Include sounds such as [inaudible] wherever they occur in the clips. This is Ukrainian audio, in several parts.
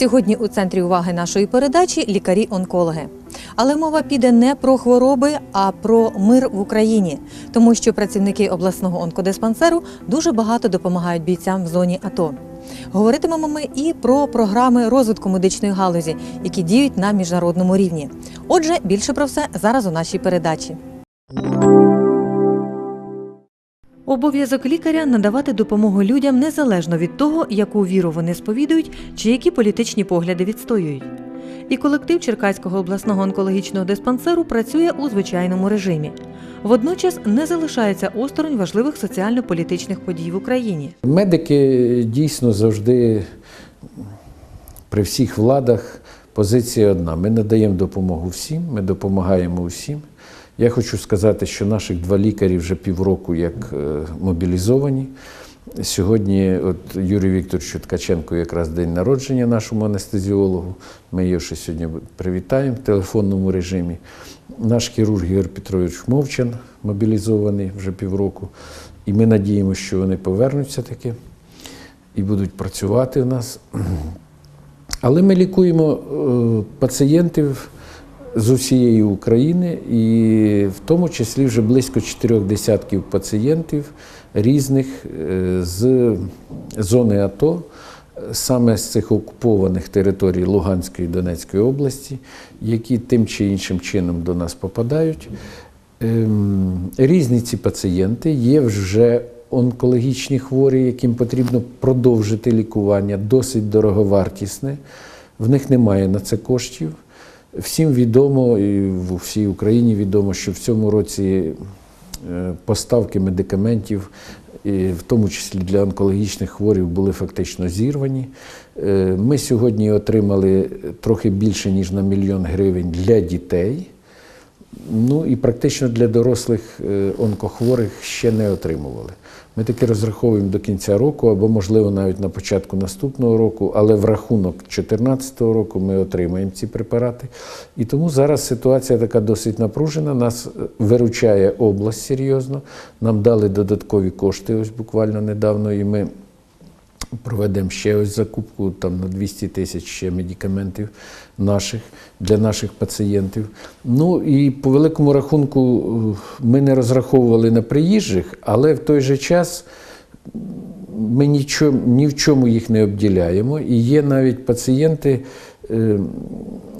Сьогодні у центрі уваги нашої передачі лікарі-онкологи. Але мова піде не про хвороби, а про мир в Україні, тому що працівники обласного онкодиспансеру дуже багато допомагають бійцям в зоні АТО. Говоритимемо ми і про програми розвитку медичної галузі, які діють на міжнародному рівні. Отже, більше про все зараз у нашій передачі. Обов'язок лікаря надавати допомогу людям незалежно від того, яку віру вони сповідують чи які політичні погляди відстоюють. І колектив Черкаського обласного онкологічного диспансеру працює у звичайному режимі. Водночас не залишається осторонь важливих соціально-політичних подій в Україні. Медики дійсно завжди при всіх владах позиція одна. Ми надаємо допомогу всім, ми допомагаємо усім. Я хочу сказати, що наших два лікарі вже півроку як е, мобілізовані. Сьогодні, от Юрій Вікторовичу Ткаченку, якраз день народження нашому анестезіологу. Ми його ще сьогодні привітаємо в телефонному режимі. Наш хірург Ігор Петрович Мовчан мобілізований вже півроку. І ми надіємося, що вони повернуться таки і будуть працювати в нас. [clears throat] Але ми лікуємо е, пацієнтів з усієї України, і в тому числі вже близько чотирьох десятків пацієнтів різних е, з зони АТО, саме з цих окупованих територій Луганської і Донецької області, які тим чи іншим чином до нас попадають. Ем, Різні ці пацієнти є вже онкологічні хворі, яким потрібно продовжити лікування, досить дороговартісне. В них немає на це коштів. Всім відомо, і в всій Україні відомо, що в цьому році е, поставки медикаментів, в тому числі для онкологічних хворів, були фактично зірвані. Е, Ми сьогодні отримали трохи більше, ніж на мільйон гривень для дітей. Ну і практично для дорослих е, онкохворих ще не отримували. Ми таки розраховуємо до кінця року, або, можливо, навіть на початку наступного року, але в рахунок 2014 року ми отримаємо ці препарати. І тому зараз ситуація така досить напружена. Нас е, виручає область серйозно. Нам дали додаткові кошти ось буквально недавно, і ми Проведемо ще ось закупку там на 200 тисяч ще медикаментів наших для наших пацієнтів. Ну і по великому рахунку ми не розраховували на приїжджих, але в той же час ми нічого, ні в чому їх не обділяємо. І є навіть пацієнти, е,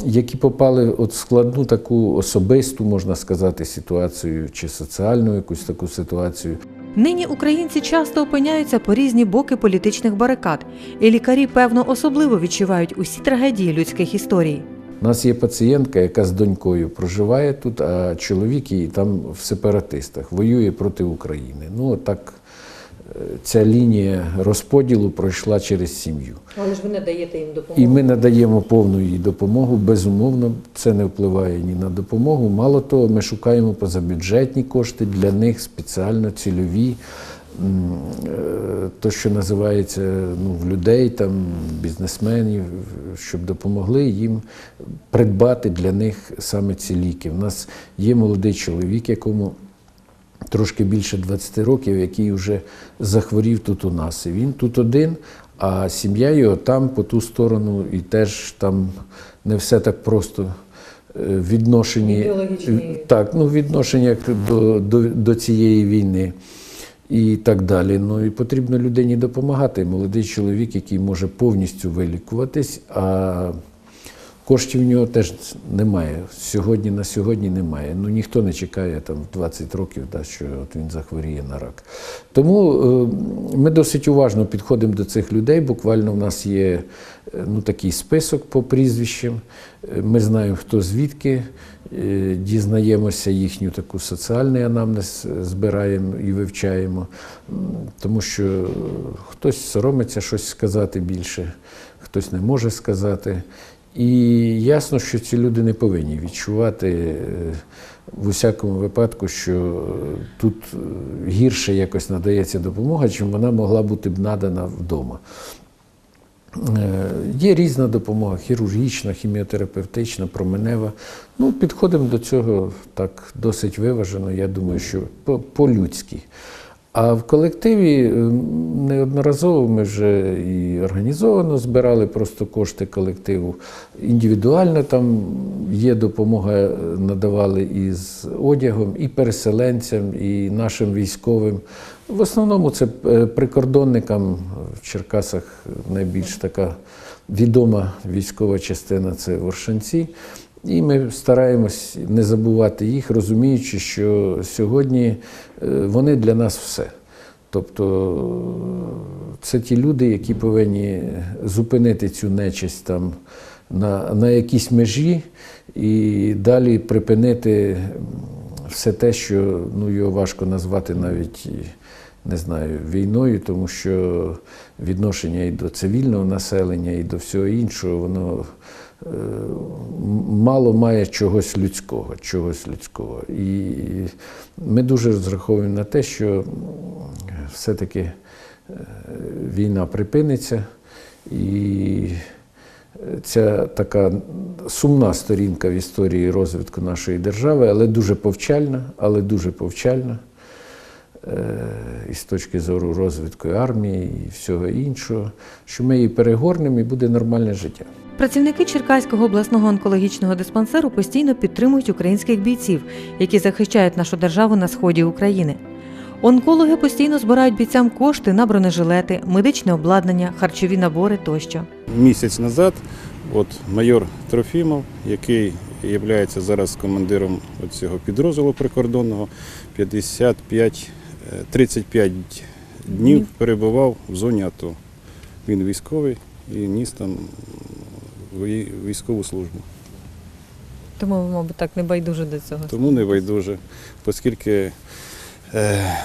які попали от складну таку особисту, можна сказати, ситуацію чи соціальну якусь таку ситуацію. Нині українці часто опиняються по різні боки політичних барикад, і лікарі, певно, особливо відчувають усі трагедії людських історій. У нас є пацієнтка, яка з донькою проживає тут, а чоловік її там в сепаратистах воює проти України. Ну, так ця лінія розподілу пройшла через сім'ю. Але ж ви не даєте їм допомогу. І ми надаємо повну їй допомогу. Безумовно, це не впливає ні на допомогу. Мало того, ми шукаємо позабюджетні кошти для них спеціально цільові. Е, То, що називається ну, в людей, там, бізнесменів, щоб допомогли їм придбати для них саме ці ліки. У нас є молодий чоловік, якому трошки більше 20 років, який вже захворів тут у нас. І він тут один, а сім'я його там по ту сторону, і теж там не все так просто. е, Відношені так, ну відношення до, до, до цієї війни і так далі. Ну і потрібно людині допомагати. Молодий чоловік, який може повністю вилікуватись, а коштів в нього теж немає. Сьогодні на сьогодні немає. Ну ніхто не чекає там в 20 років, да, що от він захворіє на рак. Тому е, ми досить уважно підходимо до цих людей. Буквально в нас є е, ну, такий список по прізвищам. Е, Ми знаємо, хто звідки, е, дізнаємося їхню таку соціальний анамнез, е, збираємо і вивчаємо, тому що хтось соромиться щось сказати більше, хтось не може сказати. І ясно, що ці люди не повинні відчувати е, в усякому випадку, що е, тут е, гірше якось надається допомога, чим вона могла бути б надана вдома. Є різна допомога хірургічна, хіміотерапевтична, променева. Ну, підходимо до цього так досить виважено, я думаю, що по- по-людськи. А в колективі е, неодноразово ми вже і організовано збирали просто кошти колективу. Індивідуально там є допомога, е, надавали і з одягом, і переселенцям, і нашим військовим. В основному це е, прикордонникам в Черкасах найбільш така відома військова частина це Воршанці. І ми стараємось не забувати їх, розуміючи, що сьогодні е, вони для нас все. Тобто е, це ті люди, які повинні зупинити цю нечисть там на, на якійсь межі і далі припинити все те, що ну, його важко назвати навіть. Не знаю, війною, тому що відношення і до цивільного населення, і до всього іншого, воно е, мало має чогось людського, чогось людського. І ми дуже розраховуємо на те, що все-таки е, війна припиниться, і ця така сумна сторінка в історії розвитку нашої держави, але дуже повчальна, але дуже повчальна. І з точки зору розвитку армії і всього іншого, що ми її перегорнемо і буде нормальне життя. Працівники Черкаського обласного онкологічного диспансеру постійно підтримують українських бійців, які захищають нашу державу на сході України. Онкологи постійно збирають бійцям кошти на бронежилети, медичне обладнання, харчові набори тощо. Місяць назад от майор Трофімов, який є зараз командиром цього підрозділу прикордонного, 55, е, 35 днів перебував в зоні АТО. Він військовий і ніс там військову службу. Тому мабуть, так не байдуже до цього. Тому не байдуже, оскільки, е,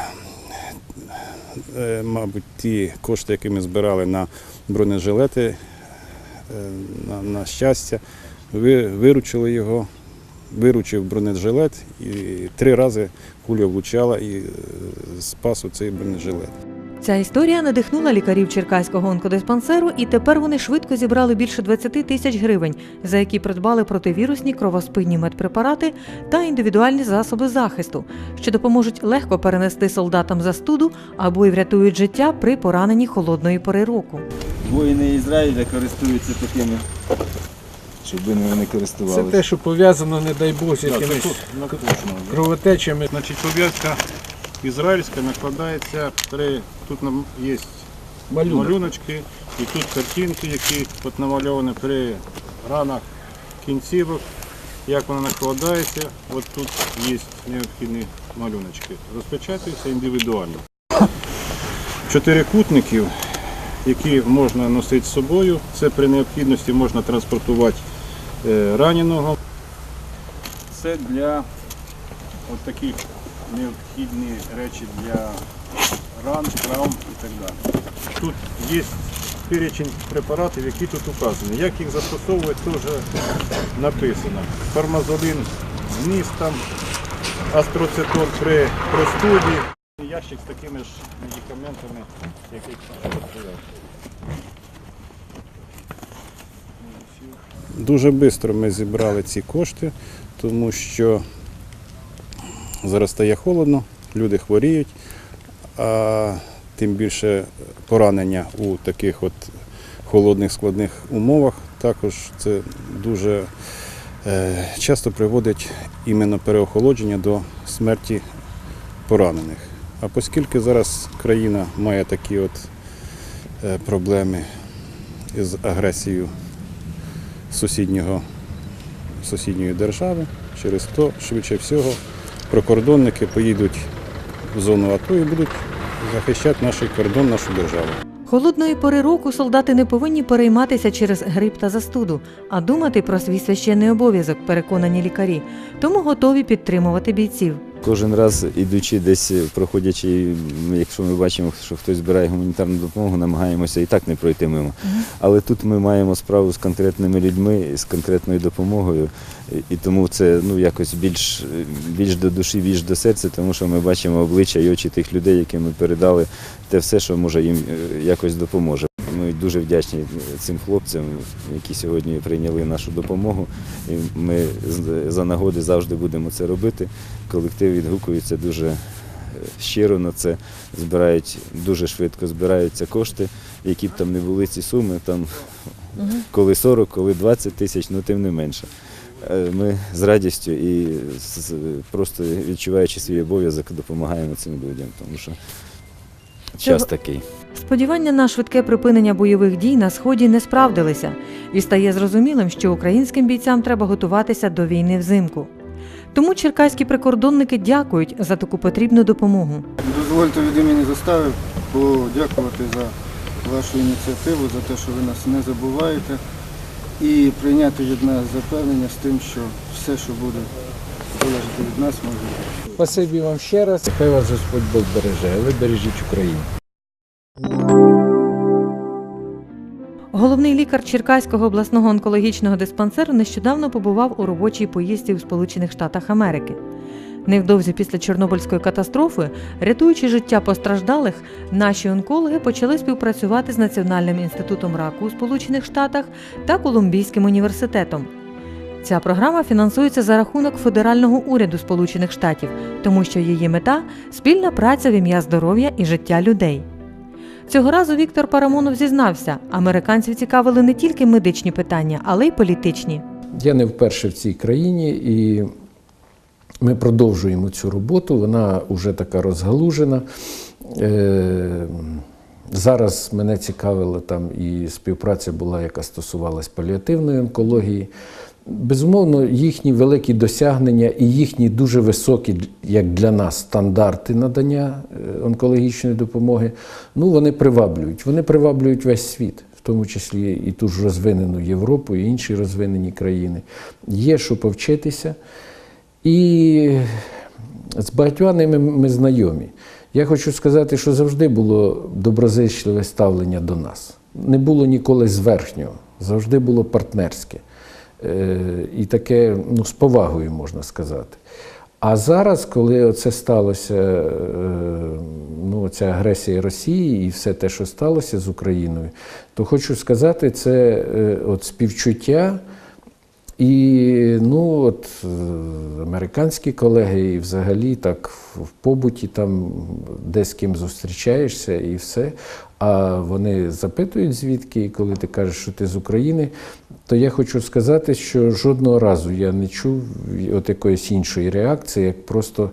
е, мабуть, ті кошти, які ми збирали на бронежилети, е, на, на щастя, ви, виручили його, виручив бронежилет і три рази куля влучала і е, спас цей бронежилет. Ця історія надихнула лікарів Черкаського онкодиспансеру, і тепер вони швидко зібрали більше 20 тисяч гривень, за які придбали противірусні кровоспинні медпрепарати та індивідуальні засоби захисту, що допоможуть легко перенести солдатам застуду або й врятують життя при пораненні холодної пори року. Воїни Ізраїля користуються такими, щоб вони не Це те, що пов'язано, не дай Бог, з якимись кровотечами. Значить, пов'язка ізраїльська накладається три. Тут нам є Малюнок. малюночки і тут картинки, які от намальовані при ранах кінцівок. Як вона накладається, от тут є необхідні малюночки. Розпечатується індивідуально. Чотирикутників, які можна носити з собою. Це при необхідності можна транспортувати е, раненого. Це для таких необхідні речі для ран, травм і так далі. Тут є перечень препаратів, які тут указані. Як їх застосовувати, вже написано. Формазолин з містом, астроцетон при простуді. Ящик з такими ж медикаментами, яких Дуже швидко ми зібрали ці кошти, тому що зараз стає холодно, люди хворіють, а тим більше поранення у таких от холодних складних умовах також це дуже е, часто приводить іменно переохолодження до смерті поранених. А оскільки зараз країна має такі от е, проблеми із агресією сусіднього, сусідньої держави, через то, швидше всього, прикордонники поїдуть в зону АТО і будуть захищати наш кордон, нашу державу. Холодної пори року солдати не повинні перейматися через грип та застуду, а думати про свій священний обов'язок, переконані лікарі, тому готові підтримувати бійців. Кожен раз ідучи десь, проходячи, якщо ми бачимо, що хтось збирає гуманітарну допомогу, намагаємося і так не пройти мимо. Але тут ми маємо справу з конкретними людьми, з конкретною допомогою, і- тому це ну, якось більш, більш до душі, більш до серця, тому що ми бачимо обличчя і очі тих людей, яким ми передали те все, що може їм е, якось допоможе. Ми дуже вдячні цим хлопцям, які сьогодні прийняли нашу допомогу. І ми за нагоди завжди будемо це робити. Колектив відгукується дуже щиро на це збирають дуже швидко збираються кошти, які б там не були ці суми, там коли 40, коли 20 тисяч, ну тим не менше. Е, Ми з радістю і просто відчуваючи свій обов'язок, допомагаємо цим людям, тому що час такий. Сподівання на швидке припинення бойових дій на сході не справдилися, і стає зрозумілим, що українським бійцям треба готуватися до війни взимку. Тому черкаські прикордонники дякують за таку потрібну допомогу. Дозвольте від імені застави подякувати за вашу ініціативу, за те, що ви нас не забуваєте, і прийняти від нас запевнення з тим, що все, що буде залежати від нас, зробимо. Спасибі вам ще раз. Хай вас Господь Бог береже, а ви бережіть Україну. Головний лікар Черкаського обласного онкологічного диспансеру нещодавно побував у робочій поїздці в Сполучених Штатах Америки. Невдовзі після Чорнобильської катастрофи, рятуючи життя постраждалих, наші онкологи почали співпрацювати з Національним інститутом раку у Сполучених Штатах та Колумбійським університетом. Ця програма фінансується за рахунок федерального уряду Сполучених Штатів, тому що її мета спільна праця в ім'я здоров'я і життя людей. Цього разу Віктор Парамонов зізнався, американців цікавили не тільки медичні питання, але й політичні. Я не вперше в цій країні, і ми продовжуємо цю роботу. Вона вже така розгалужена. Е, Зараз мене цікавила там і співпраця була, яка стосувалась паліативної онкології. Безумовно, їхні великі досягнення і їхні дуже високі, як для нас, стандарти надання е, онкологічної допомоги, ну вони приваблюють. Вони приваблюють весь світ, в тому числі і ту ж розвинену Європу, і інші розвинені країни. Є що повчитися. І з багатьма ними ми знайомі. Я хочу сказати, що завжди було доброзичливе ставлення до нас. Не було ніколи зверхнього, завжди було партнерське. Е, І таке ну, з повагою можна сказати. А зараз, коли це сталося, е, ну, ця агресія Росії і все те, що сталося з Україною, то хочу сказати, це е, от співчуття. І ну, от, е, американські колеги, і взагалі так в побуті там десь з ким зустрічаєшся і все. А вони запитують звідки, і коли ти кажеш, що ти з України, то я хочу сказати, що жодного разу я не чув от якоїсь іншої реакції, як просто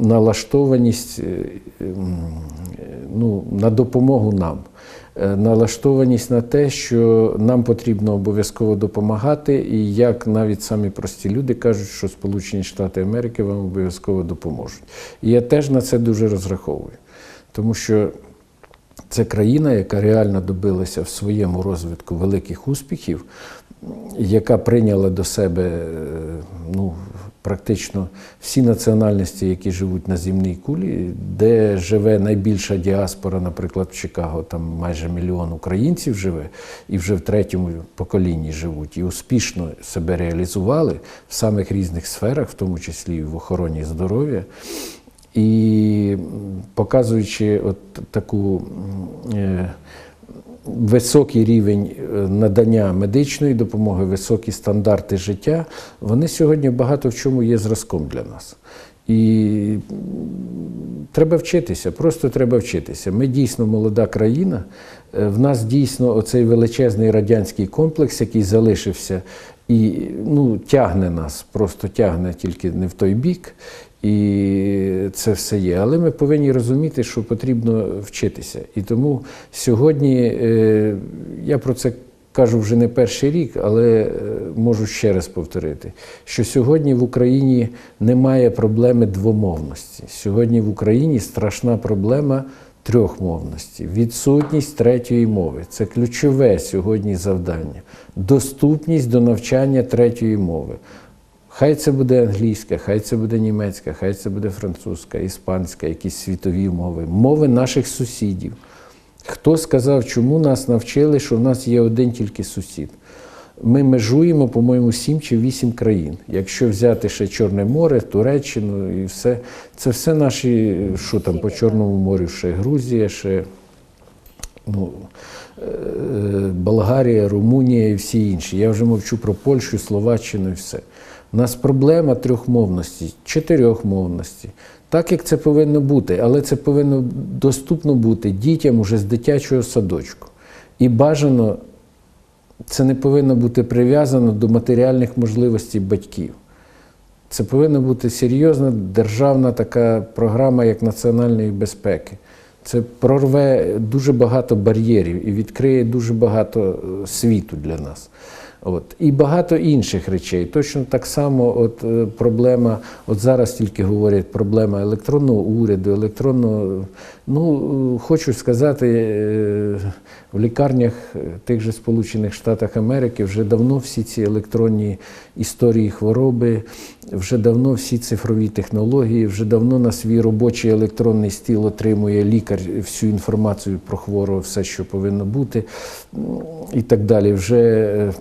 налаштованість е, е, ну, на допомогу нам. Е, Налаштованість на те, що нам потрібно обов'язково допомагати, і як навіть самі прості люди кажуть, що Сполучені Штати Америки вам обов'язково допоможуть. І я теж на це дуже розраховую, тому що це країна, яка реально добилася в своєму розвитку великих успіхів, яка прийняла до себе е, ну, практично всі національності, які живуть на земній кулі, де живе найбільша діаспора, наприклад, в Чикаго, там майже мільйон українців живе, і вже в третьому поколінні живуть, і успішно себе реалізували в самих різних сферах, в тому числі і в охороні здоров'я. І показуючи от таку е, високий рівень е, надання медичної допомоги, високі стандарти життя, вони сьогодні багато в чому є зразком для нас. І треба вчитися, просто треба вчитися. Ми дійсно молода країна. е, В нас дійсно оцей величезний радянський комплекс, який залишився, і ну, тягне нас, просто тягне тільки не в той бік. І це все є. Але ми повинні розуміти, що потрібно вчитися. І тому сьогодні е, я про це кажу вже не перший рік, але е, можу ще раз повторити, що сьогодні в Україні немає проблеми двомовності. Сьогодні в Україні страшна проблема трьохмовності, відсутність третьої мови. Це ключове сьогодні завдання. Доступність до навчання третьої мови. Хай це буде англійська, хай це буде німецька, хай це буде французька, іспанська, якісь світові мови, мови наших сусідів. Хто сказав, чому нас навчили, що в нас є один тільки сусід? Ми межуємо, по-моєму, сім чи вісім країн. Якщо взяти ще Чорне море, Туреччину і все, це все наші, що там по Чорному морю, ще Грузія, ще ну, е, Болгарія, Румунія і всі інші. Я вже мовчу про Польщу, Словаччину і все. У нас проблема трьохмовності, чотирьохмовності. Так як це повинно бути, але це повинно доступно бути дітям уже з дитячого садочку. І бажано це не повинно бути прив'язано до матеріальних можливостей батьків. Це повинна бути серйозна державна така програма, як національної безпеки. Це прорве дуже багато бар'єрів і відкриє дуже багато е, світу для нас. От. І багато інших речей. Точно так само, от е, проблема, от зараз тільки говорять, проблема електронного уряду, електронного. Ну, хочу сказати, е, в лікарнях е, тих же Сполучених Штатах Америки вже давно всі ці електронні історії хвороби, вже давно всі цифрові технології, вже давно на свій робочий електронний стіл отримує лікар всю інформацію про хворого, все, що повинно бути, і так далі. Вже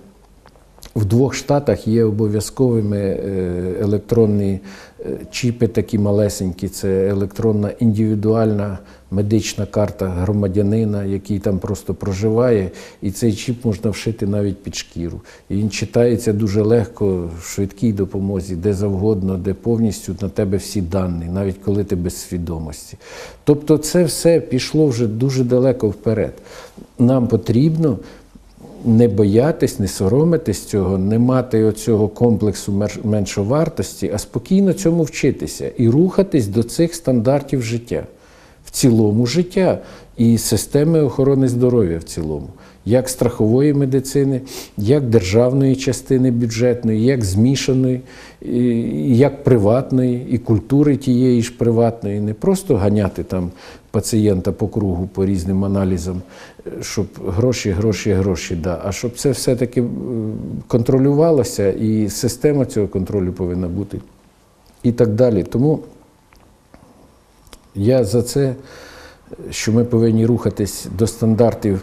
в двох штатах є обов'язковими е, електронні е, чіпи, такі малесенькі. Це електронна індивідуальна медична карта громадянина, який там просто проживає, і цей чіп можна вшити навіть під шкіру. І він читається дуже легко, в швидкій допомозі, де завгодно, де повністю на тебе всі дані, навіть коли ти без свідомості. Тобто, це все пішло вже дуже далеко вперед. Нам потрібно не боятись, не соромитись цього, не мати оцього комплексу меншовартості, а спокійно цьому вчитися і рухатись до цих стандартів життя, в цілому життя і системи охорони здоров'я в цілому, як страхової медицини, як державної частини бюджетної, як змішаної, як приватної, і культури тієї ж приватної, не просто ганяти там пацієнта по кругу по різним аналізам, е, щоб гроші, гроші, гроші, да. а щоб це все-таки е, контролювалося, і система цього контролю повинна бути, і так далі. Тому я за це, що ми повинні рухатись до стандартів е,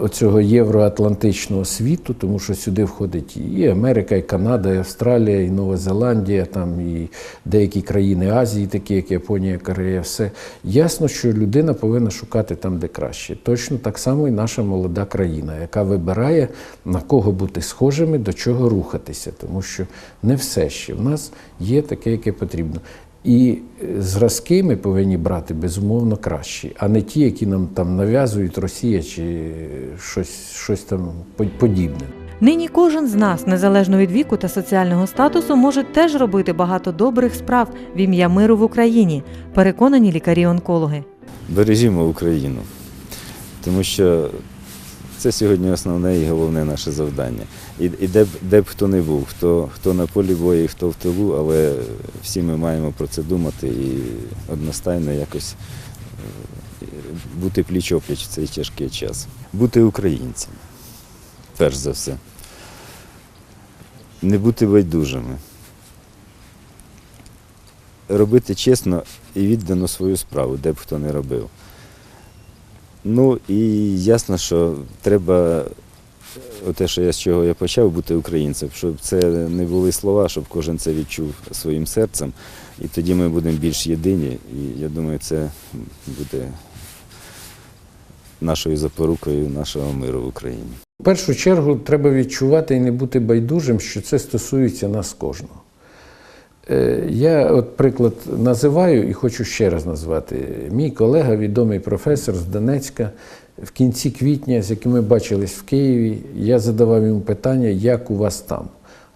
оцього євроатлантичного світу, тому що сюди входить і Америка, і Канада, і Австралія, і Нова Зеландія, там, і деякі країни Азії, такі як Японія, Корея, все. Ясно, що людина повинна шукати там, де краще. Точно так само і наша молода країна, яка вибирає на кого бути схожими, до чого рухатися, тому що не все ще в нас є таке, яке потрібно. І е, зразки ми повинні брати безумовно кращі, а не ті, які нам там нав'язують Росія чи щось, щось там по- подібне. Нині кожен з нас, незалежно від віку та соціального статусу, може теж робити багато добрих справ в ім'я миру в Україні, переконані лікарі-онкологи. Бережімо Україну, тому що це сьогодні основне і головне наше завдання. І, і де, б, де б хто не був, хто, хто на полі бою, хто в тилу, але всі ми маємо про це думати і одностайно якось е, бути пліч-опліч в цей тяжкий час. Бути українцями, перш за все. Не бути байдужими. Робити чесно і віддано свою справу, де б хто не робив. Ну і ясно, що треба те, що я з чого я почав бути українцем, щоб це не були слова, щоб кожен це відчув своїм серцем. І тоді ми будемо більш єдині. І я думаю, це буде нашою запорукою нашого миру в Україні. В першу чергу треба відчувати і не бути байдужим, що це стосується нас кожного. Е, Я от приклад називаю і хочу ще раз назвати. Мій колега, відомий професор з Донецька, в кінці квітня, з яким ми бачились в Києві, я задавав йому питання, як у вас там.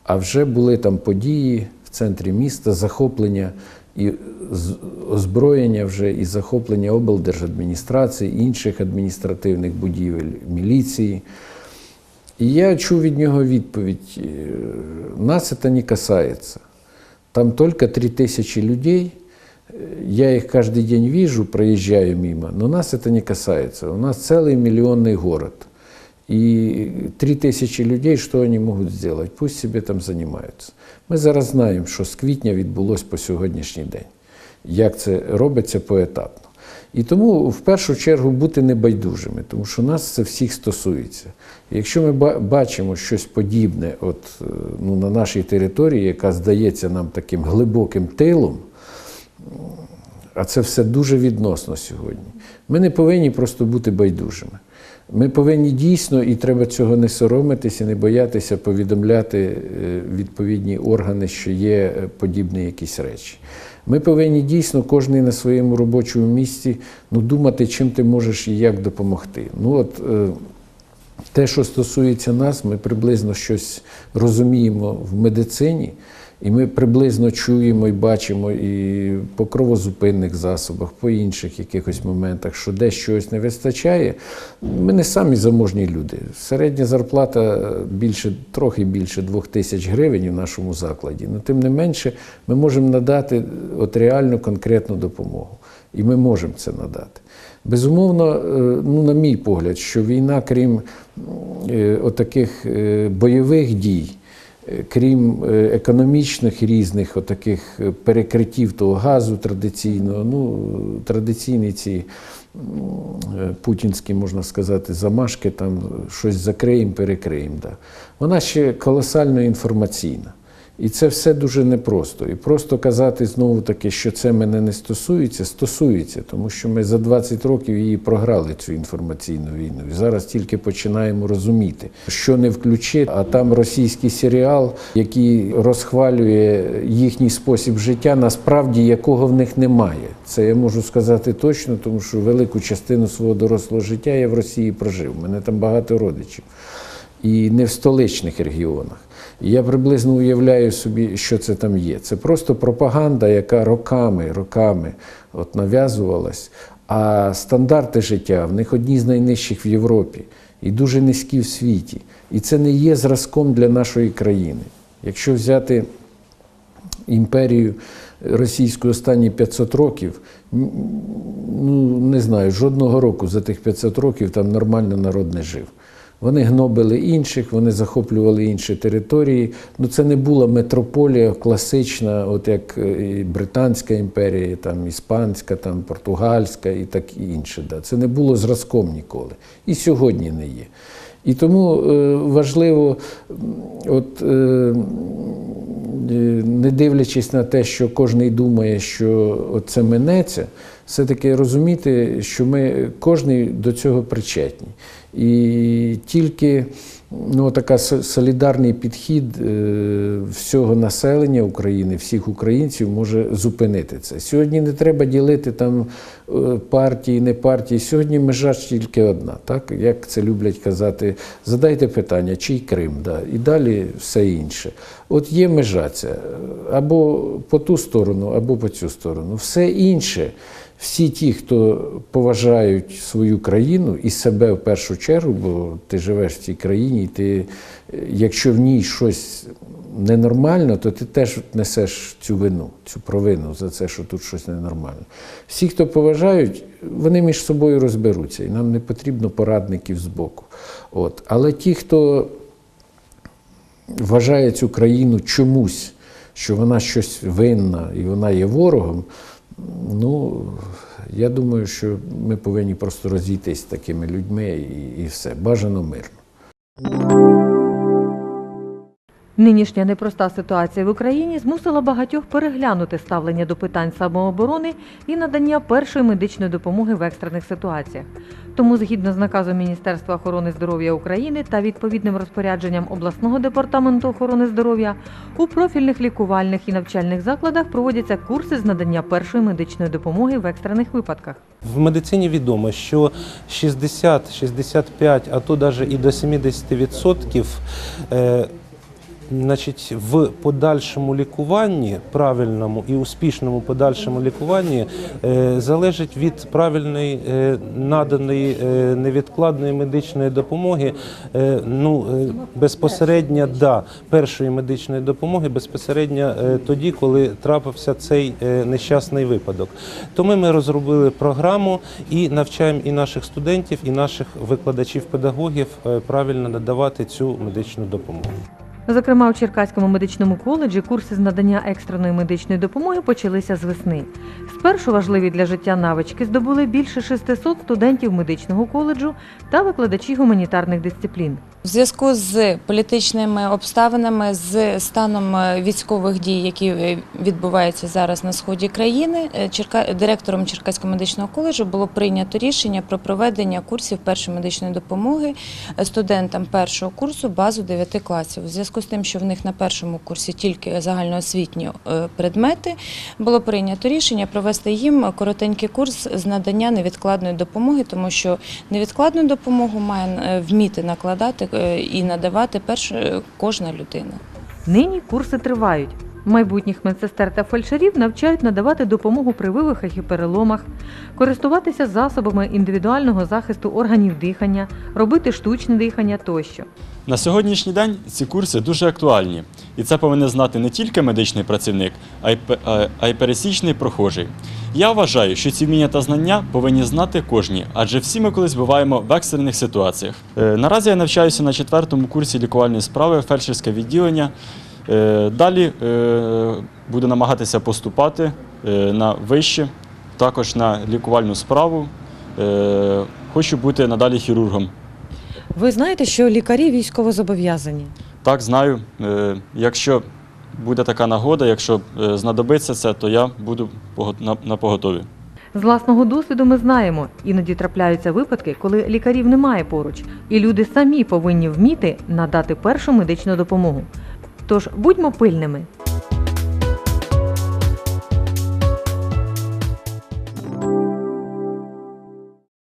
А вже були там події в центрі міста, захоплення і озброєння вже і захоплення облдержадміністрації, інших адміністративних будівель, міліції. І я чув від нього відповідь: е, нас це не касається. Там только 3000 людей, Э, я их каждый день вижу, проезжаю мимо, но нас это не касается. У нас целый миллионный город. И 3000 людей, что они могут сделать? Пусть себе там занимаются. Ми зараз знаємо, що з квітня відбулось по сьогоднішній день, як це робиться поетапно. І тому в першу чергу бути небайдужими, тому що нас це всіх стосується. Якщо ми бачимо щось подібне от, е, ну, на нашій території, яка здається нам таким глибоким тилом, а це все дуже відносно сьогодні. Ми не повинні просто бути байдужими. Ми повинні дійсно, і треба цього не соромитися, не боятися повідомляти е, відповідні органи, що є е, подібні якісь речі. Ми повинні дійсно кожен на своєму робочому місці ну, думати, чим ти можеш і як допомогти. Ну, от, е, те, що стосується нас, ми приблизно щось розуміємо в медицині, і ми приблизно чуємо і бачимо і по кровозупинних засобах, по інших якихось моментах, що десь щось не вистачає. Ми не самі заможні люди. Середня зарплата більше, трохи більше двох тисяч гривень в нашому закладі. Ну, тим не менше, ми можемо надати от реальну конкретну допомогу. І ми можемо це надати. Безумовно, е, ну, на мій погляд, що війна, крім е, отаких е, бойових дій, крім е, економічних різних отаких е, перекриттів того газу традиційного, ну, традиційні ці е, путінські, можна сказати, замашки, там щось закриємо, перекриємо. Да. Вона ще колосально інформаційна. І це все дуже непросто. І просто казати знову таки, що це мене не стосується, стосується, тому що ми за 20 років її програли цю інформаційну війну. І зараз тільки починаємо розуміти, що не включи, а там російський серіал, який розхвалює їхній спосіб життя, насправді якого в них немає. Це я можу сказати точно, тому що велику частину свого дорослого життя я в Росії прожив. У мене там багато родичів. І не в столичних регіонах. Я приблизно уявляю собі, що це там є. Це просто пропаганда, яка роками, роками от нав'язувалась. А стандарти життя в них одні з найнижчих в Європі і дуже низькі в світі. І це не є зразком для нашої країни. Якщо взяти імперію російську останні 500 років, ну не знаю, жодного року за тих 500 років там нормально народ не жив. Вони гнобили інших, вони захоплювали інші території. Ну це не була метрополія класична, от як е, і Британська імперія, там іспанська, там португальська і так і інше. Да. Це не було зразком ніколи. І сьогодні не є. І тому е, важливо, от, е, е, не дивлячись на те, що кожен думає, що це минеться, все-таки розуміти, що ми кожен до цього причетні. І тільки ну, така солідарний підхід е, всього населення України, всіх українців може зупинити це. Сьогодні не треба ділити там е, партії, не партії. Сьогодні межа ж тільки одна, так як це люблять казати. Задайте питання, чий Крим, да, і далі все інше. От є межа ця або по ту сторону, або по цю сторону. Все інше. Всі ті, хто поважають свою країну і себе в першу чергу, бо ти живеш в цій країні, і ти, е, якщо в ній щось ненормально, то ти теж несеш цю вину, цю провину за це, що тут щось ненормально. Всі, хто поважають, вони між собою розберуться, і нам не потрібно порадників збоку. От. Але ті, хто вважає цю країну чомусь, що вона щось винна і вона є ворогом, ну, я думаю, що ми повинні просто розійтись з такими людьми і, і все. Бажано мирно. Нинішня непроста ситуація в Україні змусила багатьох переглянути ставлення до питань самооборони і надання першої медичної допомоги в екстрених ситуаціях. Тому, згідно з наказом Міністерства охорони здоров'я України та відповідним розпорядженням обласного департаменту охорони здоров'я, у профільних лікувальних і навчальних закладах проводяться курси з надання першої медичної допомоги в екстрених випадках. В медицині відомо, що 60, 65, а то навіть і до 70% е, значить, в подальшому лікуванні, правильному і успішному подальшому лікуванні е, залежить від правильної е, наданої е, невідкладної медичної допомоги. Ну, безпосередньо да, першої медичної допомоги безпосередньо тоді, коли трапився цей нещасний випадок. Тому ми розробили програму і навчаємо і наших студентів, і наших викладачів-педагогів правильно надавати цю медичну допомогу. Зокрема, у Черкаському медичному коледжі курси з надання екстреної медичної допомоги почалися з весни. Спершу важливі для життя навички здобули більше 600 студентів медичного коледжу та викладачі гуманітарних дисциплін. В зв'язку з політичними обставинами, з станом е, військових дій, які е, відбуваються зараз на сході країни, е, директором Черкаського медичного коледжу було прийнято рішення про проведення курсів першої медичної допомоги студентам першого курсу базу 9 класів. У зв'язку з тим, що в них на першому курсі тільки загальноосвітні предмети, було прийнято рішення провести їм коротенький курс з надання невідкладної допомоги, тому що невідкладну допомогу має вміти накладати і надавати перш е, кожна людина. Нині курси тривають. Майбутніх медсестер та фельдшерів навчають надавати допомогу при вивихах і переломах, користуватися засобами індивідуального захисту органів дихання, робити штучне дихання тощо. На сьогоднішній день ці курси дуже актуальні, і це повинен знати не тільки медичний працівник, а й пересічний прохожий. Я вважаю, що ці вміння та знання повинні знати кожні, адже всі ми колись буваємо в екстрених ситуаціях. Е, Наразі я навчаюся на четвертому курсі лікувальної справи, фельдшерське відділення. Е, Далі е, буду намагатися поступати на вище, також на лікувальну справу. Хочу бути надалі хірургом. Ви знаєте, що лікарі військово зобов'язані. Так, знаю. Якщо буде така нагода, якщо е, знадобиться це, то я буду на поготові. З власного досвіду ми знаємо, іноді трапляються випадки, коли лікарів немає поруч, і люди самі повинні вміти надати першу медичну допомогу. Тож будьмо пильними